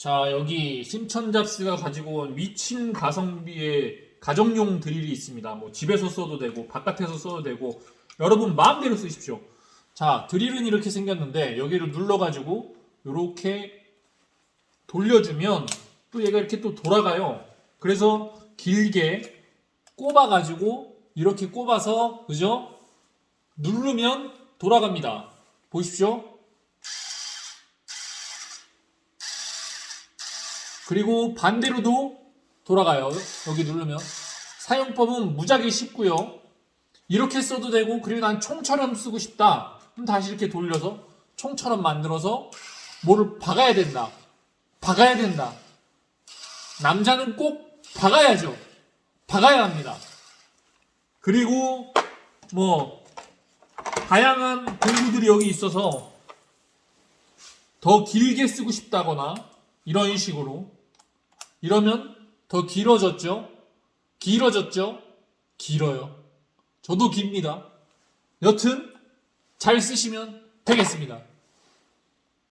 자, 여기 심천잡스가 가지고 온 미친 가성비의 가정용 드릴이 있습니다. 뭐 집에서 써도 되고 바깥에서 써도 되고 여러분 마음대로 쓰십시오. 자, 드릴은 이렇게 생겼는데 여기를 눌러 가지고 이렇게 돌려주면 또 얘가 이렇게 또 돌아가요. 그래서 길게 꼽아 가지고 이렇게 꼽아서 그죠? 누르면 돌아갑니다. 보십시오. 그리고 반대로도 돌아가요. 여기 누르면. 사용법은 무지하게 쉽고요. 이렇게 써도 되고 그리고 난 총처럼 쓰고 싶다. 그럼 다시 이렇게 돌려서 총처럼 만들어서 뭐를 박아야 된다. 박아야 된다. 남자는 꼭 박아야죠. 박아야 합니다. 그리고 뭐 다양한 공구들이 여기 있어서 더 길게 쓰고 싶다거나 이런 식으로 이러면 더 길어졌죠? 길어졌죠? 길어요. 저도 깁니다. 여튼 잘 쓰시면 되겠습니다.